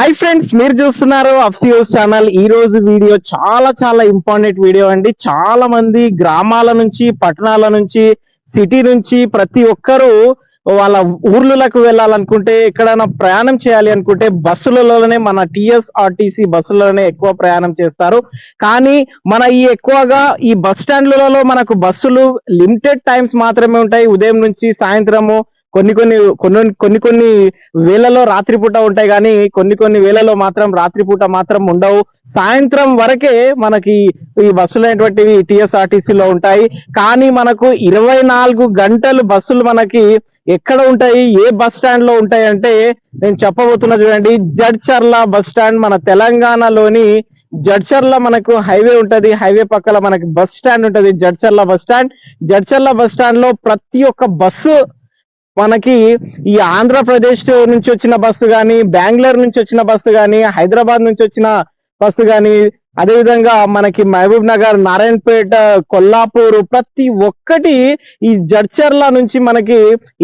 Hi friends మీరు చూస్తున్నారు అఫ్సియోస్ channel ఈ రోజు వీడియో చాలా చాలా ఇంపార్టెంట్ వీడియో అండి. చాలా మంది గ్రామాల నుంచి పట్టణాల నుంచి సిటీ నుంచి ప్రతి ఒక్కరూ వాళ్ళ ఊర్లకు వెళ్ళాలనుకుంటే ఎక్కడైనా ప్రయాణం చేయాలి అనుకుంటే బస్సులలోనే మన టిఎస్ఆర్టీసీ బస్సులలోనే ఎక్కువ ప్రయాణం చేస్తారు. కానీ మన ఈ ఎక్కువగా ఈ బస్ స్టాండ్లలో మనకు బస్సులు లిమిటెడ్ టైమ్స్ మాత్రమే ఉంటాయి. ఉదయం నుంచి సాయంత్రము కొన్ని కొన్ని కొన్ని కొన్ని కొన్ని వేళలో రాత్రిపూట ఉంటాయి కానీ కొన్ని కొన్ని వేళలో మాత్రం రాత్రిపూట మాత్రం ఉండవు. సాయంత్రం వరకే మనకి ఈ బస్సులు అనేటువంటివి TSRTC లో ఉంటాయి. కానీ మనకు ఇరవై నాలుగు గంటలు బస్సులు మనకి ఎక్కడ ఉంటాయి? ఏ బస్ స్టాండ్లో ఉంటాయి అంటే నేను చెప్పబోతున్నా చూడండి జడ్చర్ల బస్ స్టాండ్ మన తెలంగాణలోని జడ్చర్ల మనకు హైవే ఉంటది. హైవే పక్కల మనకి బస్ స్టాండ్ ఉంటది. Jadcherla bus stand. Jadcherla bus స్టాండ్లో ప్రతి ఒక్క బస్సు మనకి ఈ ఆంధ్రప్రదేశ్ నుంచి వచ్చిన బస్సు కానీ బెంగళూరు నుంచి వచ్చిన బస్సు కానీ హైదరాబాద్ నుంచి వచ్చిన బస్సు కానీ అదేవిధంగా మనకి మహబూబ్ నగర్ నారాయణపేట కొల్లాపూర్ ప్రతి ఒక్కటి ఈ జడ్చర్ల నుంచి మనకి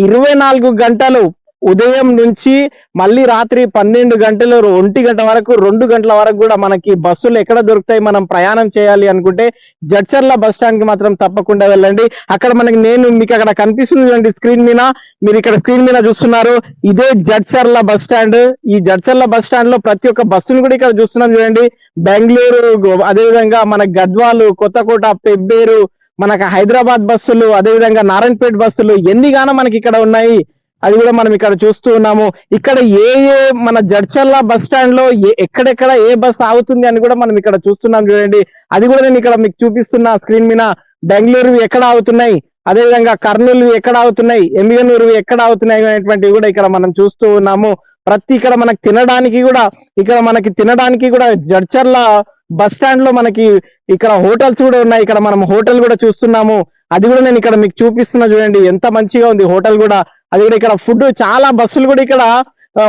ఇరవై నాలుగు గంటలు ఉదయం నుంచి మళ్ళీ రాత్రి పన్నెండు గంటలు ఒంటి గంట వరకు రెండు గంటల వరకు కూడా మనకి బస్సులు ఎక్కడ దొరుకుతాయి మనం ప్రయాణం చేయాలి అనుకుంటే జడ్చర్ల బస్ స్టాండ్కి మాత్రం తప్పకుండా వెళ్ళండి. అక్కడ మనకి నేను మీకు అక్కడ కనిపిస్తుంది స్క్రీన్ మీద. మీరు ఇక్కడ స్క్రీన్ మీద చూస్తున్నారు. ఇదే జడ్చర్ల బస్ స్టాండ్. ఈ జడ్చర్ల బస్ స్టాండ్లో ప్రతి ఒక్క బస్సును కూడా ఇక్కడ చూస్తున్నాం చూడండి. బెంగళూరు అదేవిధంగా మన గద్వాలు కొత్తకోట పెబ్బేరు మనకు హైదరాబాద్ బస్సులు అదేవిధంగా నారాయణపేట బస్సులు ఎన్నిగానో మనకి ఇక్కడ ఉన్నాయి. అది కూడా మనం ఇక్కడ చూస్తూ ఉన్నాము. ఇక్కడ ఏ ఏ మన జడ్చర్ల బస్ స్టాండ్లో ఏ- ఎక్కడెక్కడ ఏ బస్ ఆగుతుంది అని కూడా మనం ఇక్కడ చూస్తున్నాం చూడండి. అది కూడా నేను ఇక్కడ మీకు చూపిస్తున్నా స్క్రీన్ మీద. బెంగళూరు ఎక్కడ ఆగుతున్నాయి? అదేవిధంగా కర్నూలు ఎక్కడ ఆగుతున్నాయి? ఎమ్మిగనూరు ఎక్కడ ఆగుతున్నాయి అనేటువంటివి కూడా ఇక్కడ మనం చూస్తూ ఉన్నాము. ప్రతి ఇక్కడ మనకి తినడానికి కూడా ఇక్కడ మనకి తినడానికి కూడా జడ్చర్ల బస్ స్టాండ్లో మనకి ఇక్కడ హోటల్స్ కూడా ఉన్నాయి. ఇక్కడ మనం హోటల్ కూడా చూస్తున్నాము. అది కూడా నేను ఇక్కడ మీకు చూపిస్తున్నా చూడండి. ఎంత మంచిగా ఉంది హోటల్ కూడా. అది కూడా ఇక్కడ ఫుడ్ చాలా బస్సులు కూడా ఇక్కడ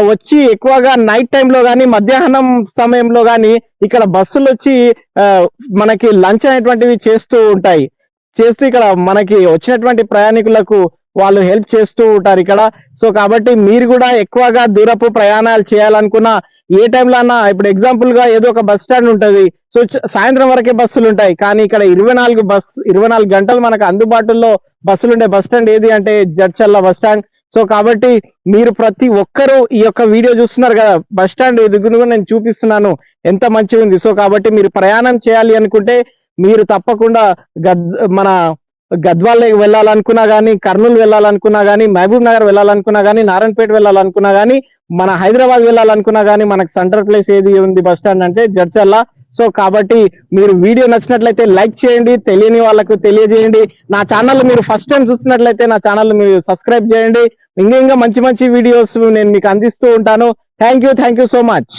వచ్చి ఎక్కువగా నైట్ టైంలో కానీ మధ్యాహ్నం సమయంలో కానీ ఇక్కడ బస్సులు వచ్చి ఆ, మనకి లంచ్ అనేటువంటివి చేస్తూ ఉంటాయి. చేస్తూ ఇక్కడ మనకి వచ్చినటువంటి ప్రయాణికులకు వాళ్ళు హెల్ప్ చేస్తూ ఉంటారు ఇక్కడ. సో కాబట్టి మీరు కూడా ఎక్కువగా దూరపు ప్రయాణాలు చేయాలనుకున్న ఏ టైంలో అన్నా ఇప్పుడు ఎగ్జాంపుల్గా ఏదో ఒక బస్ స్టాండ్ ఉంటుంది. సో సాయంత్రం వరకే బస్సులు ఉంటాయి. కానీ ఇక్కడ ఇరవై నాలుగు బస్ ఇరవై నాలుగు గంటలు మనకు అందుబాటులో బస్సులు ఉండే బస్ స్టాండ్ ఏది అంటే జడ్చర్ల బస్ స్టాండ్ సో కాబట్టి మీరు ప్రతి ఒక్కరూ ఈ యొక్క వీడియో చూస్తున్నారు కదా బస్ స్టాండ్ ఎదుగును నేను చూపిస్తున్నాను. ఎంత మంచిగా ఉంది సో కాబట్టి మీరు ప్రయాణం చేయాలి అనుకుంటే మీరు తప్పకుండా గద్ మన గద్వాల్ వెళ్ళాలనుకున్నా కానీ కర్నూలు వెళ్ళాలనుకున్నా కానీ మహబూబ్ నగర్ వెళ్ళాలనుకున్నా కానీ నారాయణపేట వెళ్ళాలనుకున్నా కానీ మన హైదరాబాద్ వెళ్ళాలనుకున్నా కానీ మనకు సెంటర్ ప్లేస్ ఏది ఉంది బస్ స్టాండ్ అంటే జడ్చర్ల సో కాబట్టి మీరు వీడియో నచ్చినట్లయితే లైక్ చేయండి తెలియని వాళ్ళకు తెలియజేయండి. నా ఛానల్ మీరు ఫస్ట్ టైం చూసినట్లయితే నా ఛానల్ మీరు సబ్స్క్రైబ్ చేయండి. ఇంకా ఇంకా మంచి మంచి వీడియోస్ నేను మీకు అందిస్తూ ఉంటాను. Thank you thank you so much